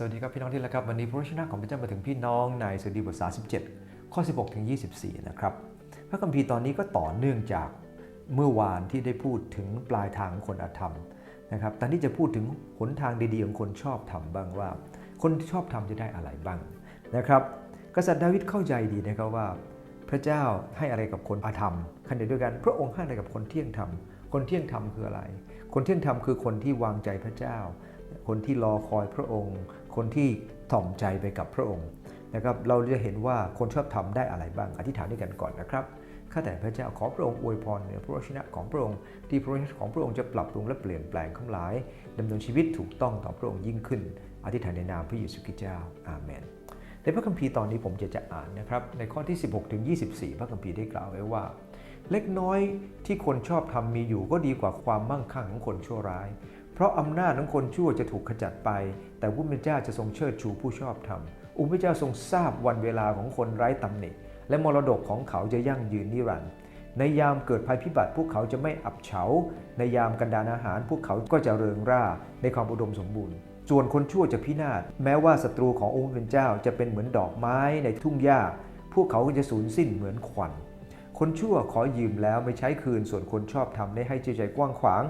สวัสดีครับพี่น้องที่รักครับวันนี้พระวจนะของพระเจ้ามาถึงพี่น้องในสดุดีบท37 ข้อ 16ถึง24 นะครับ พระคัมภีร์ตอนนี้ก็ต่อเนื่องจากเมื่อวานที่ได้พูดถึงปลายทางของคนอาธรรมนะครับตอนนี้จะพูดถึงหนทางดีๆของคนชอบทำบ้างว่า คนชอบทำจะได้อะไรบ้างนะครับ กษัตริย์ดาวิดเข้าใจดีนะครับว่า พระเจ้าให้อะไรกับคนอาธรรมขณะเดียวกันพระองค์ให้อะไรกับคนเที่ยงธรรมคนเที่ยงธรรมคืออะไร คนเที่ยงธรรมคือคนที่วางใจพระเจ้า คนที่รอคอยพระองค์ คนที่ถ่อมใจไปกับพระองค์นะครับเราจะเห็นว่าคนชอบทำได้อะไรบ้าง อธิษฐานด้วยกันก่อนนะครับข้าแต่พระเจ้าขอพระองค์อวยพรเหนือพระวจนะของพระองค์ที่พระวจนะของพระองค์จะปรับปรุงและเปลี่ยนแปลงข้างหลายดำเนินชีวิตถูกต้องต่อพระองค์ยิ่งขึ้น อธิษฐานในนามพระเยซูคริสต์เจ้าอาเมนในพระคัมภีร์ตอนนี้ผมจะจะอ่านนะครับในข้อที่ 16ถึง24 พระคัมภีร์ได้กล่าวไว้ว่า เล็กน้อยที่คนชอบทำมีอยู่ก็ดีกว่าความมั่งคั่งของคนชั่วร้าย เพราะอำนาจของคนชั่วจะถูกขจัดไป แต่พระผู้เป็นเจ้าจะทรงเชิดชูผู้ชอบธรรมองค์พระเจ้าทรงทราบวันเวลาของคนไร้ตำหนิและมรดกของเขาจะยั่งยืนนิรันดร์ในยามเกิดภัยพิบัติพวกเขาจะไม่อับเฉา ในยามกันดานอาหาร พวกเขาก็จะเริงร่าในความอุดมสมบูรณ์ ส่วนคนชั่วจะพินาศ แม้ว่าศัตรูขององค์เป็นเจ้าจะเป็นเหมือนดอกไม้ในทุ่งหญ้า พวกเขาก็จะสูญสิ้นเหมือนควันคนชั่วขอยืมแล้วไม่ใช้คืน ส่วนคนชอบทำได้ให้ใจใจกว้างขวาง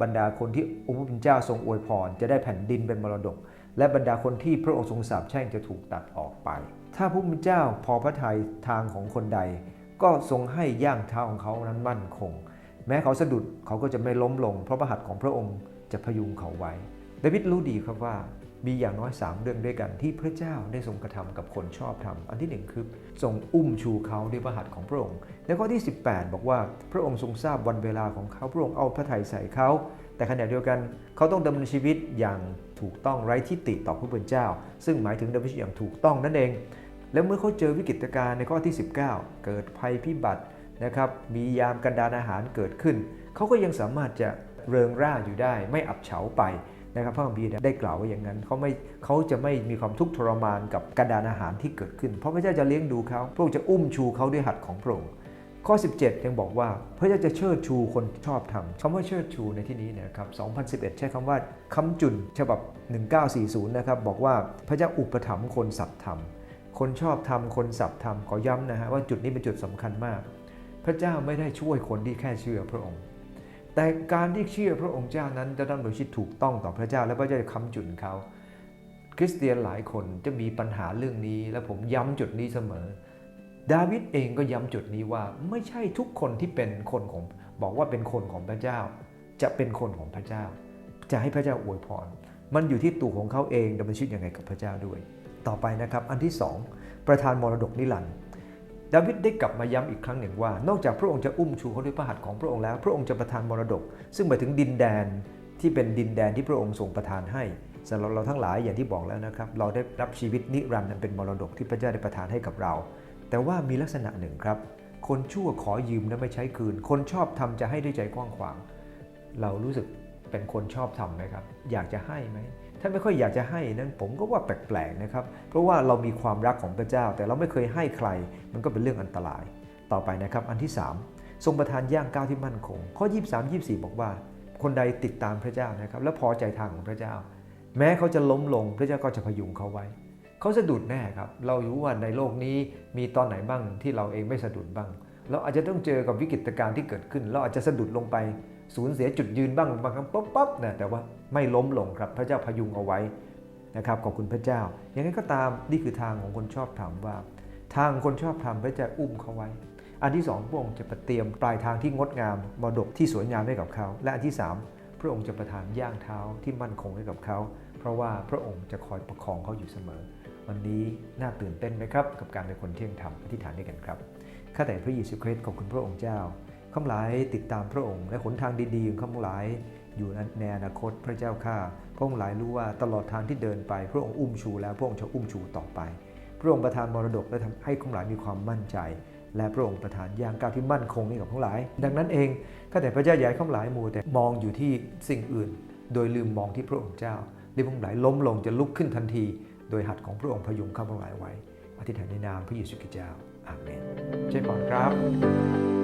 บรรดาคนที่องค์พระผู้เป็นเจ้าทรงอวยพร จะได้แผ่นดินเป็นมรดก และบรรดาคนที่พระองค์ทรงสาปแช่งจะถูกตัดออกไป ถ้าพระผู้เป็นเจ้าพอพระทัยทางของคนใด ก็ทรงให้ย่างเท้าของเขานั้นมั่นคง แม้เขาสะดุดเขาก็จะไม่ล้มลง เพราะพระหัตถ์ของพระองค์จะพยุงเขาไว้ดาวิดรู้ดีครับว่า มีอย่างน้อย 3 เรื่องด้วยกันที่พระเจ้าได้ทรงกระทำกับคนชอบทำอันที่หนึ่งคือทรงอุ้มชูเขาด้วยพระหัตถ์ของพระองค์ และข้อที่ 18 บอกว่าพระองค์ทรงทราบวันเวลาของเขา พระองค์เอาพระทัยใส่เขา แต่ขณะเดียวกันเขาต้องดำเนินชีวิตอย่างถูกต้องไร้ทิฏฐิต่อพระผู้เป็นเจ้า ซึ่งหมายถึงดำเนินชีวิตอย่างถูกต้องนั่นเอง แล้วเมื่อเขาเจอวิกฤตการณ์ในข้อที่ 19 เกิดภัยพิบัตินะครับมียามกันดารอาหารเกิดขึ้น เขาก็ยังสามารถจะเริงร่าอยู่ได้ ไม่อับเฉาไป นะครับพระคัมภีร์ได้กล่าวไว้อย่างนั้นเขาไม่เขาจะไม่มีความทุกข์ทรมานกับกันดารอาหารที่เกิดขึ้น เพราะพระเจ้าจะเลี้ยงดูเขาพระองค์จะอุ้มชูเขาด้วยหัตถ์ของพระองค์ข้อ 17 ยังบอกว่าพระเจ้าจะเชิดชูคนชอบธรรมคำว่าเชิดชูในที่นี้นะครับ 2011 ใช้คำว่าคำจุนฉบับ 1940 นะครับ บอกว่าพระเจ้าอุปถัมภ์คนสัตย์ธรรม คนชอบธรรม คนสัตย์ธรรม ขอย้ำนะฮะว่าจุดนี้เป็นจุดสำคัญมาก พระเจ้าไม่ได้ช่วยคนที่แค่เชื่อพระองค์ แต่การที่เชื่อพระองค์เจ้านั้นจะดำเนินชีวิตถูกต้องต่อพระเจ้า และพระเจ้าจะค้ำจุนเขา คริสเตียนหลายคนจะมีปัญหาเรื่องนี้ และผมย้ำจุดนี้เสมอ ดาวิดเองก็ย้ำจุดนี้ว่าไม่ใช่ทุกคนที่เป็นคนของบอกว่าเป็นคนของพระเจ้า จะเป็นคนของพระเจ้า จะให้พระเจ้าอวยพร มันอยู่ที่ตัวของเขาเองดำเนินชีวิตยังไงกับพระเจ้าด้วย ต่อไปนะครับอันที่สองประธานมรดกนิรันดร์ ดาวิดได้กลับมาย้ำอีกครั้งหนึ่งว่า นอกจากพระองค์จะอุ้มชูเขาด้วยพระหัตถ์ของพระองค์แล้ว พระองค์จะประทานมรดก ซึ่งหมายถึงดินแดนที่เป็นดินแดนที่พระองค์ทรงประทานให้สำหรับเราทั้งหลายอย่างที่บอกแล้วนะครับ เราได้รับชีวิตนิรันดร์อันเป็นมรดกที่พระเจ้าได้ประทานให้กับเรา แต่ว่ามีลักษณะหนึ่งครับ คนชั่วขอยืมแล้วไม่ใช้คืน คนชอบทำจะให้ด้วยใจกว้างขวาง เรารู้สึกเป็นคนชอบทำไหมครับ อยากจะให้ไหม ถ้าไม่ค่อยอยากจะให้นั้นผมก็ว่าแปลกๆนะครับ เพราะว่าเรามีความรักของพระเจ้า แต่เราไม่เคยให้ใคร มันก็เป็นเรื่องอันตราย ต่อไปนะครับ อันที่ 3 ทรงประทานย่างก้าวที่มั่นคง ข้อ 23 24 บอกว่า คนใดติดตามพระเจ้านะครับ และพอใจทางของพระเจ้า แม้เขาจะล้มลง พระเจ้าก็จะพยุงเขาไว้ เขาสะดุดแน่ครับ เรารู้ว่าในโลกนี้มีตอนไหนบ้างที่เราเองไม่สะดุดบ้าง เราอาจจะต้องเจอกับวิกฤตการณ์ที่เกิดขึ้น เราอาจจะสะดุดลงไป สูญเสียจุดยืนบ้างบางครั้งป๊บป๊บนะแต่ว่าไม่ล้มลงครับพระเจ้าพยุงเอาไว้นะครับขอบคุณพระเจ้า อย่างนั้นก็ตามนี่คือทางของคนชอบธรรมว่า ทางคนชอบธรรมพระเจ้าอุ้มเขาไว้ อันที่สองพระองค์จะเตรียมปลายทางที่งดงามมรดกที่สวยงามให้กับเขา และอันที่สามพระองค์จะประทานย่างเท้าที่มั่นคงให้กับเขา เพราะว่าพระองค์จะคอยประคองเขาอยู่เสมอ วันนี้น่าตื่นเต้นไหมครับ กับการเป็นคนเที่ยงธรรมอธิษฐานด้วยกันครับข้าแต่พระเยซูคริสต์ขอบคุณพระองค์เจ้า ข้าหลายติดตามพระองค์ และหนทางดีๆของข้าหลายอยู่ในอนาคตพระเจ้าข้าพระองค์หลายรู้ว่าตลอดทางที่เดินไป พระองค์อุ้มชูแล้วพระองค์จะอุ้มชูต่อไป พระองค์ประทานมรดกและทำให้ข้าหลายมีความมั่นใจ และพระองค์ประทานยางก้าวที่มั่นคงให้กับข้าหลาย ดังนั้นเองข้าแต่พระเจ้าใหญ่ข้าหลายมูแต่มองอยู่ที่สิ่งอื่น โดยลืมมองที่พระองค์เจ้าที่พระองหลายล้มลงจะลุกขึ้นทันที โดยหัตถ์ของพระองค์พยุงข้าพหลายไว้อธิษฐานในนามพระเยซูคริสต์เจ้าอาเมนใช่ก่อนครับ